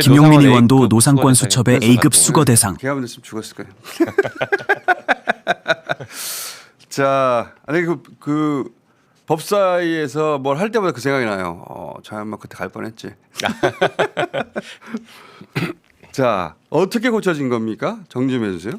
김용민 의원도 A급 노상권 수첩의 A급 수거 대상. 개하면 됐으면 죽었을 거예요. 자, 아니 그, 그 법사위에서 뭘 할 때마다 그 생각이 나요. 어, 저 양반 그때 갈 뻔했지. 자, 어떻게 고쳐진 겁니까? 정리 좀 해주세요.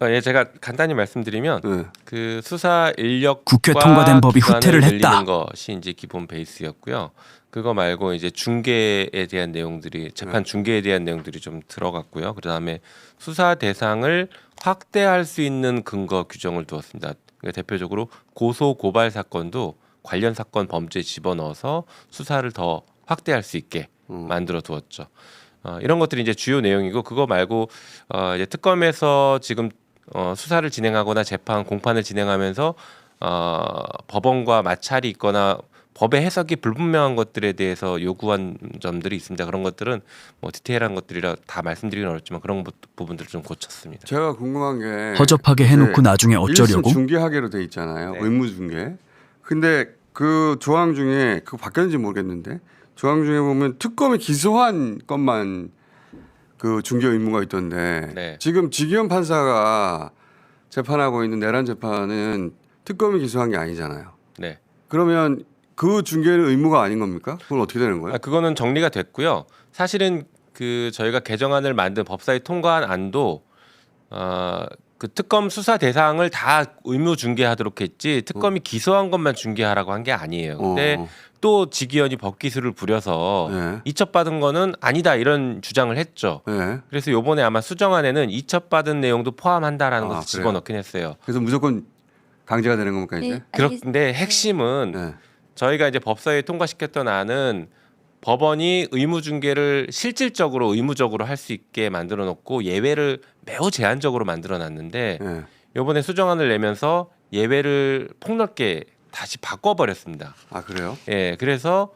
어, 예, 제가 간단히 말씀드리면 네. 그 수사 인력 국회 통과된 법이 후퇴를 했다. 것이 이제 기본 베이스였고요. 그거 말고 이제 중계에 대한 내용들이 재판 네. 중계에 대한 내용들이 좀 들어갔고요. 그다음에 수사 대상을 확대할 수 있는 근거 규정을 두었습니다. 그러니까 대표적으로 고소 고발 사건도 관련 사건 범죄에 집어넣어서 수사를 더 확대할 수 있게 음. 만들어 두었죠. 어, 이런 것들이 이제 주요 내용이고 그거 말고 어, 이제 특검에서 지금 어, 수사를 진행하거나 재판 공판을 진행하면서 어, 법원과 마찰이 있거나 법의 해석이 불분명한 것들에 대해서 요구한 점들이 있습니다. 그런 것들은 뭐 디테일한 것들이라 다 말씀드리기는 어렵지만 그런 부- 부분들을 좀 고쳤습니다. 제가 궁금한 게 허접하게 해놓고 네. 나중에 어쩌려고? 일심 중개하게로 돼 있잖아요. 네. 의무 중개. 근데 그 조항 중에 그거 바뀌었는지 모르겠는데 조항 중에 보면 특검이 기소한 것만 그 중개 의무가 있던데 네. 지금 지기현 판사가 재판하고 있는 내란 재판은 특검이 기소한 게 아니잖아요. 네. 그러면 그 중개는 의무가 아닌 겁니까? 그건 어떻게 되는 거예요? 아, 그거는 정리가 됐고요. 사실은 그 저희가 개정안을 만든 법사위 통과한 안도 어, 그 특검 수사 대상을 다 의무 중개하도록 했지 특검이 기소한 것만 중개하라고 한 게 아니에요. 근데 어, 또 지기현이 법기술을 부려서 네. 이첩받은 거는 아니다 이런 주장을 했죠. 네. 그래서 요번에 아마 수정안에는 이첩받은 내용도 포함한다라는 아, 것을 그래요? 집어넣긴 했어요. 그래서 무조건 강제가 되는 겁니까 이제? 네, 그런데 핵심은 네. 저희가 이제 법사위에 통과시켰던 안은 법원이 의무 중개를 실질적으로 의무적으로 할 수 있게 만들어 놓고 예외를 매우 제한적으로 만들어 놨는데 네. 요번에 수정안을 내면서 예외를 폭넓게 다시 바꿔 버렸습니다. 아 그래요? 예. 그래서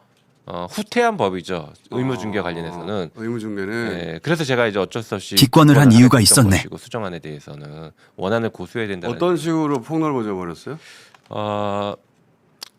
어, 후퇴한 법이죠. 의무 중개 아, 관련해서는 의무 중개는 예. 그래서 제가 이제 어쩔 수 없이 기권을 한 이유가 있었네. 것이고 수정안에 대해서는 원안을 고수해야 된다는 어떤 식으로 폭넓어져 버렸어요? 어,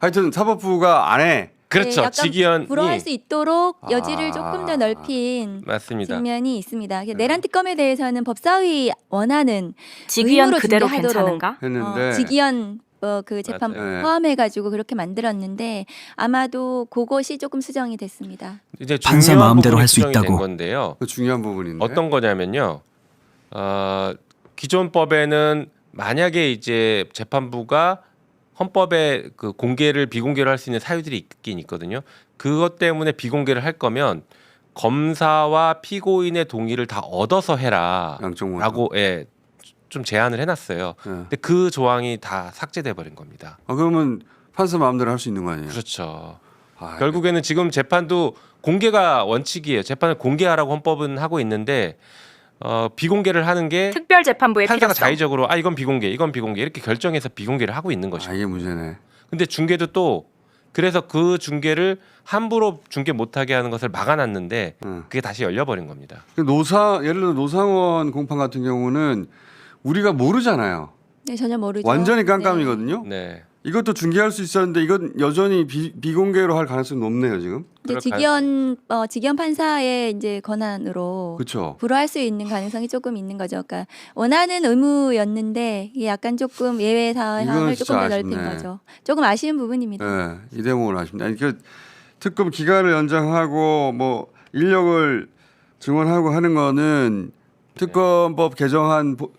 하여튼 사법부가 안 해. 그렇죠. 네, 약간 지기현이 불허할 수 있도록 여지를 아. 조금 더 넓힌 맞습니다. 측면이 있습니다. 내란 특검에 대해서는 법사위 원하는 의무로 그대로 괜찮은가? 했는데 어, 지기현 어, 그 재판 맞아요. 네. 포함해가지고 그렇게 만들었는데 아마도 그것이 조금 수정이 됐습니다. 이제 판사 중요한 마음대로 부분이 할수 수정이 된 있다고. 건데요. 그 중요한 부분인데 어떤 거냐면요. 어, 기존 법에는 만약에 이제 재판부가 헌법에 그 공개를 비공개를 할수 있는 사유들이 있긴 있거든요. 그것 때문에 비공개를 할 거면 검사와 피고인의 동의를 다 얻어서 해라라고 양쪽 모두. 예, 좀 제안을 해놨어요. 예. 근데 그 조항이 다 삭제돼 버린 겁니다. 아 그러면 판사 마음대로 할 수 있는 거 아니에요? 그렇죠. 아, 결국에는 지금 재판도 공개가 원칙이에요. 재판을 공개하라고 헌법은 하고 있는데 어, 비공개를 하는 게 특별 재판부의 판사가 필요성. 자의적으로 아 이건 비공개, 이건 비공개 이렇게 결정해서 비공개를 하고 있는 아 것이고. 이게 문제네. 근데 중개도 또 그래서 그 중개를 함부로 중개 못하게 하는 것을 막아놨는데 응. 그게 다시 열려버린 겁니다. 그 노사 예를 들어 노상원 공판 같은 경우는 우리가 모르잖아요. 네, 전혀 모르죠. 완전히 네. 깜깜이거든요. 네. 이것도 중개할 수 있었는데 이건 여전히 비, 비공개로 할 가능성이 높네요 지금. 이제 그럴 지기현 어, 지기현 판사의 이제 권한으로 그렇죠. 불허할 수 있는 가능성이 조금 있는 거죠. 그러니까 원하는 의무였는데 이게 약간 조금 예외 사항을 진짜 조금 더 넓힌 아쉽네. 거죠. 조금 아쉬운 부분입니다. 네, 이 대목을 아십니다. 아니, 그 특검 기간을 연장하고 뭐 인력을 증원하고 하는 거는 특검법 개정한 보-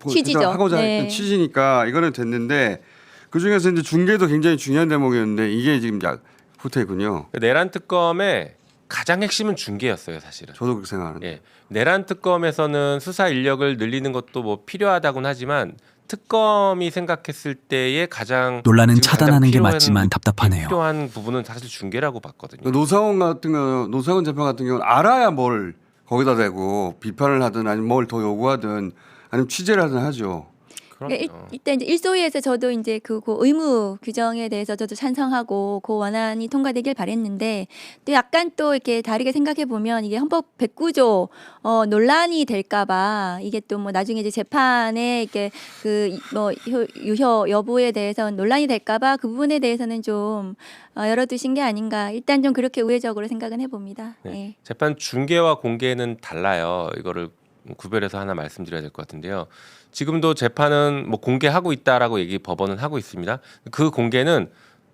보- 취지죠. 하고자 네. 했던 취지니까 이거는 됐는데 그 중에서 이제 중계도 굉장히 중요한 대목이었는데 이게 지금 약 후퇴군요. 그 내란 특검의 가장 핵심은 중개였어요, 사실은. 저도 그렇게 생각하는데. 예. 내란 특검에서는 수사 인력을 늘리는 것도 뭐 필요하다고는 하지만 특검이 생각했을 때의 가장 논란은 지금 가장 차단하는 게 필요한- 맞지만 답답하네요. 필요한 부분은 사실 중개라고 봤거든요. 그 노상원 같은 경우 노상원 재판 같은 경우는 알아야 뭘 거기다 대고 비판을 하든 아니면 뭘 더 요구하든 아니면 취재를 하든 하죠. 그러니까 일, 일단 이제 일소위에서 저도 이제 그, 그 의무 규정에 대해서 저도 찬성하고 그 원안이 통과되길 바랬는데 또 약간 또 이렇게 다르게 생각해 보면 이게 헌법 109조 어, 논란이 될까봐 이게 또 뭐 나중에 이제 재판에 이렇게 그 뭐 유효 여부에 대해서 논란이 될까봐 그 부분에 대해서는 좀 어, 열어두신 게 아닌가 일단 좀 그렇게 우회적으로 생각은 해봅니다. 네. 예. 재판 중계와 공개는 달라요. 이거를 구별해서 하나 말씀드려야 될 것 같은데요. 지금도 재판은 뭐 공개하고 있다라고 얘기 법원은 하고 있습니다. 그 공개는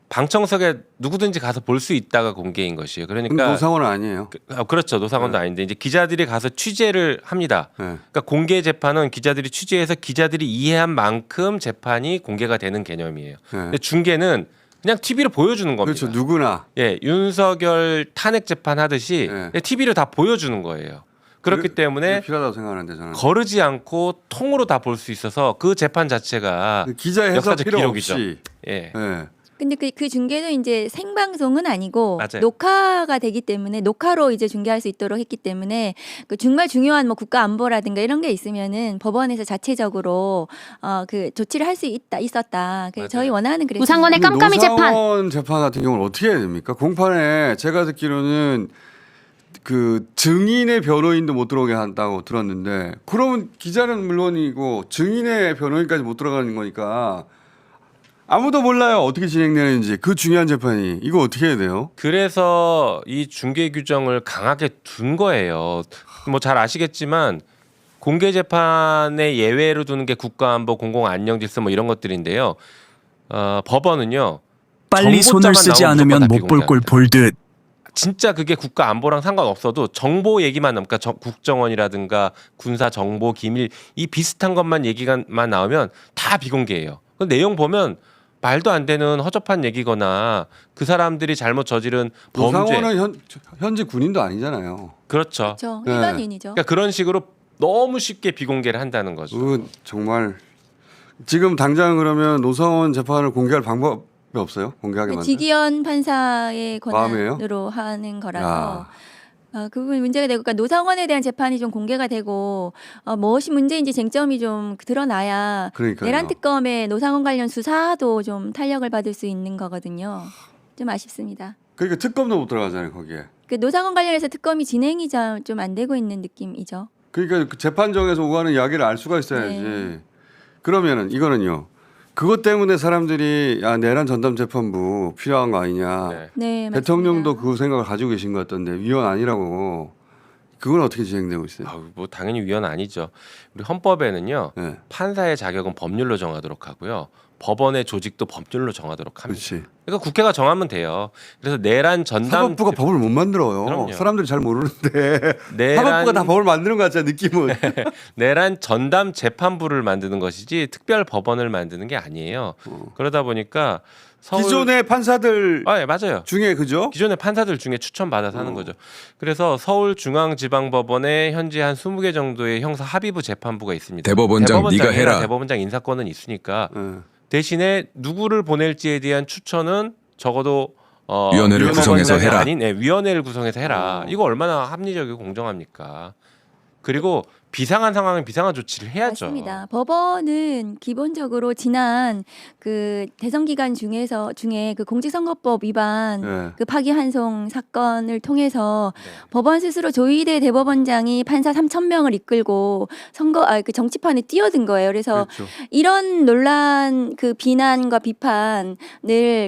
방청석에 누구든지 가서 볼 수 있다가 공개인 것이에요. 그러니까 노상원은 아니에요. 그- 아, 그렇죠. 노사관도 아닌데 이제 기자들이 가서 취재를 합니다. 네. 그러니까 공개 재판은 기자들이 취재해서 기자들이 이해한 만큼 재판이 공개가 되는 개념이에요. 네. 근데 중계는 그냥 TV로 보여주는 겁니다. 그렇죠. 누구나 예, 윤석열 탄핵 재판 하듯이 네. TV로 다 보여주는 거예요. 그렇기 때문에 필요하다고 생각하는데 저는 거르지 않고 통으로 다 볼 수 있어서 그 재판 자체가 그 기자 역사적 필요 기록이죠. 없이 예. 예. 근데 그, 그 중계는 이제 생방송은 아니고 맞아요. 녹화가 되기 때문에 녹화로 이제 중계할 수 있도록 했기 때문에 그 정말 중요한 뭐 국가 안보라든가 이런 게 있으면은 법원에서 자체적으로 어 그 조치를 할 수 있다 있었다. 그 맞아요. 저희 원하는 그랬습니다. 우상권의 깜깜이 재판. 노상원 재판 같은 경우는 어떻게 해야 됩니까? 공판에 제가 듣기로는 그 증인의 변호인도 못 들어오게 한다고 들었는데 그러면 기자는 물론이고 증인의 변호인까지 못 들어가는 거니까 아무도 몰라요 어떻게 진행되는지 그 중요한 재판이 이거 어떻게 해야 돼요? 그래서 이 중계 규정을 강하게 둔 거예요. 뭐 잘 아시겠지만 공개 재판의 예외로 두는 게 국가안보, 공공 안녕 질서 뭐 이런 것들인데요. 어, 법원은요. 빨리 손을 쓰지 않으면 무조건 못볼다꼴볼 듯. 진짜 그게 국가 안보랑 상관없어도 정보 얘기만 그러니까 정- 국정원이라든가 군사 정보 기밀 이 비슷한 것만 얘기가만 나오면 다 비공개예요. 그 내용 보면 말도 안 되는 허접한 얘기거나 그 사람들이 잘못 저지른 범죄 노상원은 현, 현재 군인도 아니잖아요. 그렇죠. 그렇죠. 네. 일반인이죠. 그러니까 그런 식으로 너무 쉽게 비공개를 한다는 거죠. 그 정말 지금 당장 그러면 노상원 재판을 공개할 방법 이 없어요? 공개하게 만든? 지기현 판사의 마음이에요? 권한으로 하는 거라서 야. 어, 그 부분 문제가 되고, 그러니까 노상원에 대한 재판이 좀 공개가 되고 어, 무엇이 문제인지 쟁점이 좀 드러나야 그러니까요. 내란 특검의 노상원 관련 수사도 좀 탄력을 받을 수 있는 거거든요. 좀 아쉽습니다. 그러니까 특검도 못 들어가잖아요 거기에. 그 노상원 관련해서 특검이 진행이 좀 안 되고 있는 느낌이죠. 그러니까 그 재판정에서 오가는 이야기를 알 수가 있어야지. 네. 그러면은 이거는요. 그것 때문에 사람들이 야 내란 전담 재판부 필요한 거 아니냐. 네. 네, 대통령도. 그 생각을 가지고 계신 것 같던데 위헌 아니라고. 그건 어떻게 진행되고 있어요? 아우, 뭐 당연히 위헌 아니죠. 우리 헌법에는요 네. 판사의 자격은 법률로 정하도록 하고요. 법원의 조직도 법률로 정하도록 합니다. 그렇지. 그러니까 국회가 정하면 돼요. 그래서 내란 전담 사법부가 법을 못 만들어요. 그럼요. 사람들이 잘 모르는데 내란 사법부가 다 법을 만드는 것 같잖아요. 느낌은. 내란 전담 재판부를 만드는 것이지 특별 법원을 만드는 게 아니에요. 그러다 보니까 서울 기존의 판사들 아, 예, 맞아요. 중에 그죠? 기존의 판사들 중에 추천 받아서 하는 어. 거죠. 그래서 서울중앙지방법원에 현재 한 20개 정도의 형사 합의부 재판부가 있습니다. 대법원장 네가 해라. 대법원장 인사권은 있으니까 네. 대신에 누구를 보낼지에 대한 추천은 적어도 어, 위원회를 구성해서 해라. 아닌 네, 위원회를 구성해서 해라. 어. 이거 얼마나 합리적이고 공정합니까? 그리고 비상한 상황은 비상한 조치를 해야죠. 맞습니다. 법원은 기본적으로 지난 그 대선 기간 중에서 중에 그 공직선거법 위반 네. 그 파기환송 사건을 통해서 네. 법원 스스로 조희대 대법원장이 판사 3천 명을 이끌고 선거 아 그 정치판에 뛰어든 거예요. 그래서 그렇죠. 이런 논란 그 비난과 비판을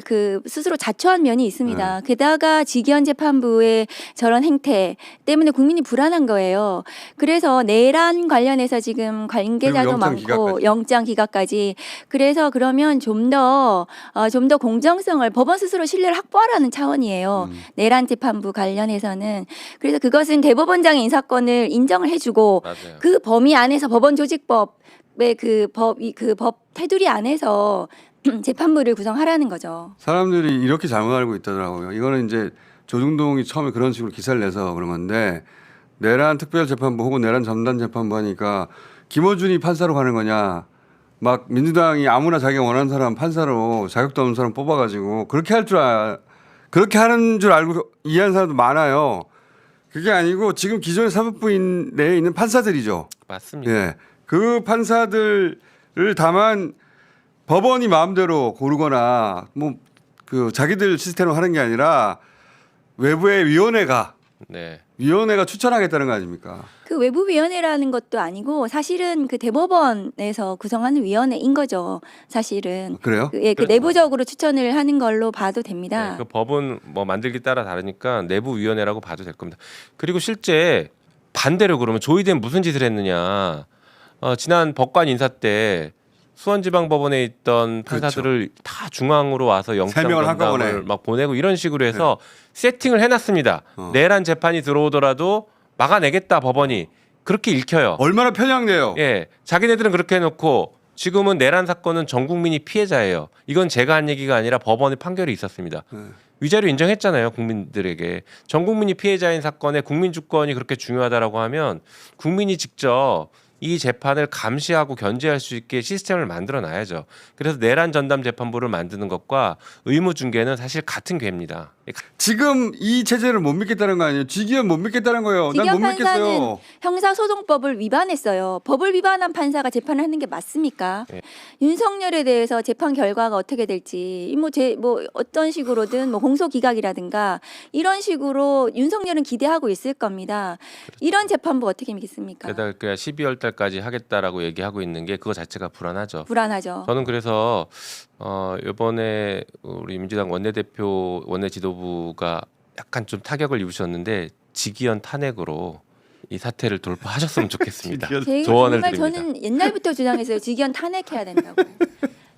그 스스로 자초한 면이 있습니다. 게다가 지기현 재판부의 저런 행태 때문에 국민이 불안한 거예요. 그래서 내란 관련해서 지금 관계자도 영장 많고 기각까지. 영장 기각까지 그래서 그러면 좀더 어, 좀 더 공정성을 법원 스스로 신뢰를 확보하라는 차원이에요. 음. 내란 재판부 관련해서는 그래서 그것은 대법원장의 인사권을 인정을 해주고 맞아요. 그 범위 안에서 법원 조직법의 그 법이 그 법 테두리 안에서 재판부를 구성하라는 거죠. 사람들이 이렇게 잘못 알고 있더라고요. 이거는 이제 조중동이 처음에 그런 식으로 기사를 내서 그런 건데 내란 특별재판부 혹은 내란 전담 재판부 하니까 김어준이 판사로 가는 거냐. 막 민주당이 아무나 자기가 원하는 사람 판사로 자격도 없는 사람 뽑아가지고 그렇게 할 줄 알, 그렇게 하는 줄 알고 이해하는 사람도 많아요. 그게 아니고 지금 기존의 사법부 인- 내에 있는 판사들이죠. 맞습니다. 예. 그 판사들을 를 다만 법원이 마음대로 고르거나 뭐 그 자기들 시스템으로 하는 게 아니라 외부의 위원회가 네. 위원회가 추천하겠다는 거 아닙니까? 그 외부위원회라는 것도 아니고 사실은 그 대법원에서 구성하는 위원회인 거죠. 사실은. 그래요? 그, 예, 그 그렇죠. 내부적으로 추천을 하는 걸로 봐도 됩니다. 네, 그 법은 뭐 만들기 따라 다르니까 내부 위원회라고 봐도 될 겁니다. 그리고 실제 반대로 그러면 조이den 무슨 짓을 했느냐? 어, 지난 법관 인사 때 수원지방법원에 있던 그렇죠. 판사들을 다 중앙으로 와서 영장 전담을. 막 보내고 이런 식으로 해서 세팅을 해놨습니다. 어. 내란 재판이 들어오더라도 막아내겠다 법원이 그렇게 읽혀요. 얼마나 편향돼요. 예, 자기네들은 그렇게 해놓고 지금은 내란 사건은 전 국민이 피해자예요. 이건 제가 한 얘기가 아니라 법원의 판결이 있었습니다. 네. 위자료 인정했잖아요 국민들에게 전 국민이 피해자인 사건에 국민 주권이 그렇게 중요하다라고 하면 국민이 직접 이 재판을 감시하고 견제할 수 있게 시스템을 만들어 놔야죠. 그래서 내란 전담 재판부를 만드는 것과 의무 중개는 사실 같은 괴입니다. 지금 이 체제를 못 믿겠다는 거 아니에요? 직위원 못 믿겠다는 거예요. 난못 직위원 판사는 믿겠어요. 형사소송법을 위반했어요. 법을 위반한 판사가 재판을 하는 게 맞습니까? 예. 윤석열에 대해서 재판 결과가 어떻게 될지 뭐제뭐 뭐 어떤 식으로든 뭐 공소 기각이라든가 이런 식으로 윤석열은 기대하고 있을 겁니다. 이런 재판부 어떻게 믿겠습니까? 게다가 12월 달까지 하겠다라고 얘기하고 있는 게 그거 자체가 불안하죠. 불안하죠. 저는 그래서 어 이번에 우리 민주당 원내대표 원내 지도부가 약간 좀 타격을 입으셨는데 직위원 탄핵으로 이 사태를 돌파하셨으면 좋겠습니다. 조언을 정말 드립니다. 저는 옛날부터 주장했어요. 직위원 탄핵해야 된다고.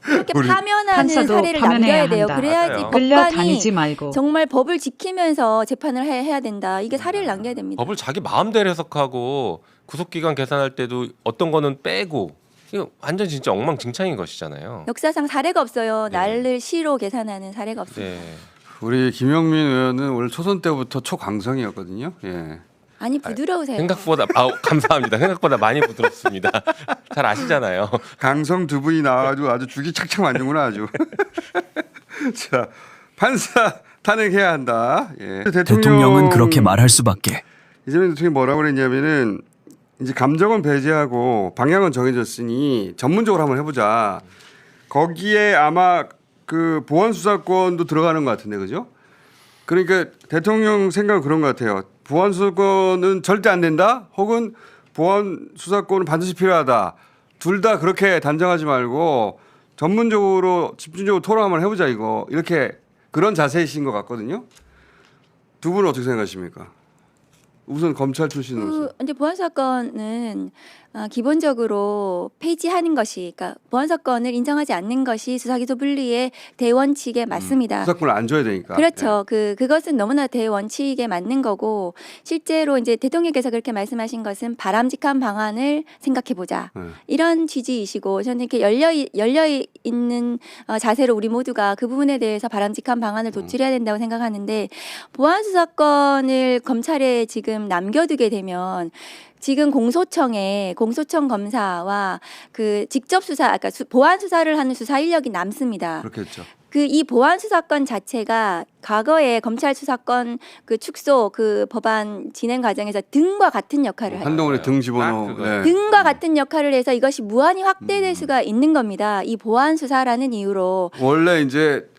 이렇게 파면하는 판사도 사례를 남겨야 돼요. 한다. 그래야지 맞아요. 법관이 끌려다니지 말고 정말 법을 지키면서 재판을 해, 해야 된다. 이게 사례를 남겨야 됩니다. 법을 자기 마음대로 해석하고 구속기간 계산할 때도 어떤 거는 빼고 이거 완전 진짜 엉망진창인 것이잖아요. 역사상 사례가 없어요. 네. 날을 시로 계산하는 사례가 없어요. 네. 우리 김영민 의원은 원래 초선 때부터 초강성이었거든요. 예. 아니 부드러우세요. 생각보다 아 감사합니다. 생각보다 많이 부드럽습니다. 잘 아시잖아요. 강성 두 분이 나와가지고 아주 죽이 착착 맞는구나 아주. 자 판사 탄핵해야 한다. 예. 대통령은 그렇게 말할 수밖에. 이재명 대통령이 뭐라고 그랬냐면은 이제 감정은 배제하고 방향은 정해졌으니 전문적으로 한번 해보자. 거기에 아마 그 보안 수사권도 들어가는 것 같은데 그죠? 그러니까 대통령 생각은 그런 것 같아요. 보안 수사권은 절대 안 된다. 혹은 보안 수사권은 반드시 필요하다. 둘 다 그렇게 단정하지 말고 전문적으로 집중적으로 토론 한번 해보자 이거 이렇게 그런 자세이신 것 같거든요. 두 분은 어떻게 생각하십니까? 우선 검찰 출신으로서. 그 이제 보안 사건은 아, 기본적으로 폐지하는 것이, 그러니까 보안 사건을 인정하지 않는 것이 수사기소 분리의 대원칙에 맞습니다. 수사권을 안 줘야 되니까. 그렇죠. 그 그것은 너무나 대원칙에 맞는 거고 실제로 이제 대통령께서 그렇게 말씀하신 것은 바람직한 방안을 생각해 보자. 네. 네. 이런 취지이시고 저는 이렇게 열려 이- 열려 있는 어, 자세로 우리 모두가 그 부분에 대해서 바람직한 방안을 도출해야 된다고 생각하는데 보안 수사권을 검찰에 지금 남겨두게 되면 지금 공소청에 공소청 검사와 그 직접 수사, 아까 수- 보안 수사를 하는 수사 인력이 남습니다. 그렇겠죠. 그 이 보안 수사권 자체가 과거에 검찰 수사권 그 축소 그 법안 진행 과정에서 등과 같은 역할을 해요. 한동훈의 등 아, 집어넣어. 그거요. 네. 등과 같은 역할을 해서 이것이 무한히 확대될 음. 수가 있는 겁니다. 이 보안 수사라는 이유로 원래 이제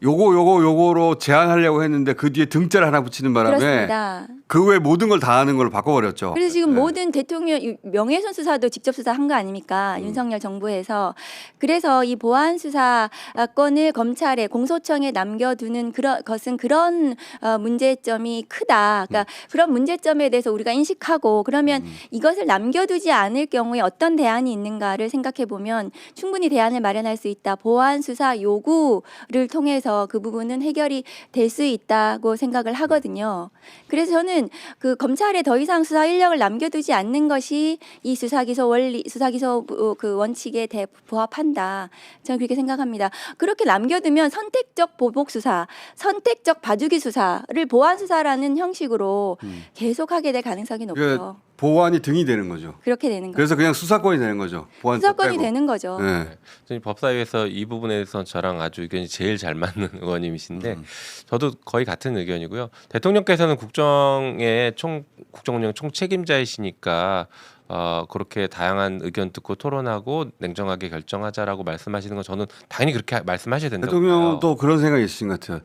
요거 요거 요거로 제한하려고 했는데 그 뒤에 등자를 하나 붙이는 바람에 그렇습니다. 그 외 모든 걸 다 하는 걸로 바꿔버렸죠. 그래서 지금 네. 모든 대통령 이 명예훼손 수사도 직접 수사한 거 아닙니까? 음. 윤석열 정부에서 그래서 이 보안 수사권을 검찰에 공소청에 남겨두는 그런 것은 그런 어, 문제점이 크다. 그러니까 그런 문제점에 대해서 우리가 인식하고 그러면 음. 이것을 남겨두지 않을 경우에 어떤 대안이 있는가를 생각해 보면 충분히 대안을 마련할 수 있다. 보안 수사 요구를 통해서 그 부분은 해결이 될 수 있다고 생각을 하거든요. 그래서 저는 그 검찰에 더 이상 수사 인력을 남겨두지 않는 것이 이 수사 기소 원리 수사 기소 부- 그 원칙에 대 부합한다. 저는 그렇게 생각합니다. 그렇게 남겨두면 선택적 보복 수사, 선택적 봐주기 수사를 보안 수사라는 형식으로 음. 계속하게 될 가능성이 높죠. 보안이 등이 되는 거죠. 그렇게 되는 거죠. 그래서 그냥 수사권이 되는 거죠. 보안 수사권이 빼고. 되는 거죠. 네. 저희 법사위에서 이 부분에 대해서 저랑 아주 의견이 제일 잘 맞는 의원님이신데 음. 저도 거의 같은 의견이고요. 대통령께서는 국정의 총 국정운영 총 책임자이시니까 어, 그렇게 다양한 의견 듣고 토론하고 냉정하게 결정하자라고 말씀하시는 건 저는 당연히 그렇게 하- 말씀하셔야 된다고 대통령은 봐요. 또 그런 생각이 있으신 것 같아요.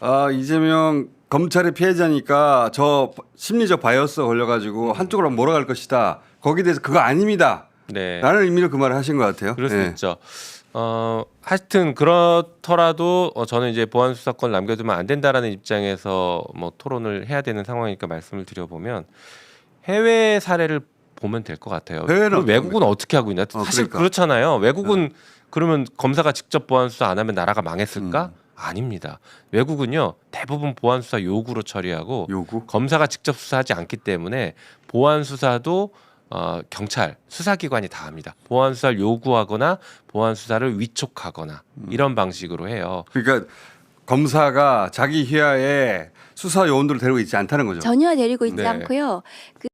아 이재명 검찰의 피해자니까 저 심리적 바이어스 걸려가지고 한쪽으로 몰아갈 것이다. 거기에 대해서 그거 아닙니다. 네. 라는 의미로 그 말을 하신 것 같아요. 그럴 수 네. 있죠. 어, 하여튼 그렇더라도 어, 저는 이제 보안 수사권 남겨두면 안 된다라는 입장에서 뭐 토론을 해야 되는 상황이니까 말씀을 드려보면 해외 사례를 보면 될 것 같아요. 해외는 어떻게 외국은 어떻게 하고 있냐? 어, 사실 그러니까. 그렇잖아요 외국은 그러면 검사가 직접 보안 수사 안 하면 나라가 망했을까? 음. 아닙니다. 외국은요 대부분 보안 수사 요구로 처리하고 요구. 검사가 직접 수사하지 않기 때문에 보안 수사도 어, 경찰 수사기관이 다 합니다. 보안 수사를 요구하거나 보안 수사를 위촉하거나 음. 이런 방식으로 해요. 그러니까 검사가 자기 휘하에 수사 요원들을 데리고 있지 않다는 거죠. 전혀 데리고 있지 네. 않고요. 그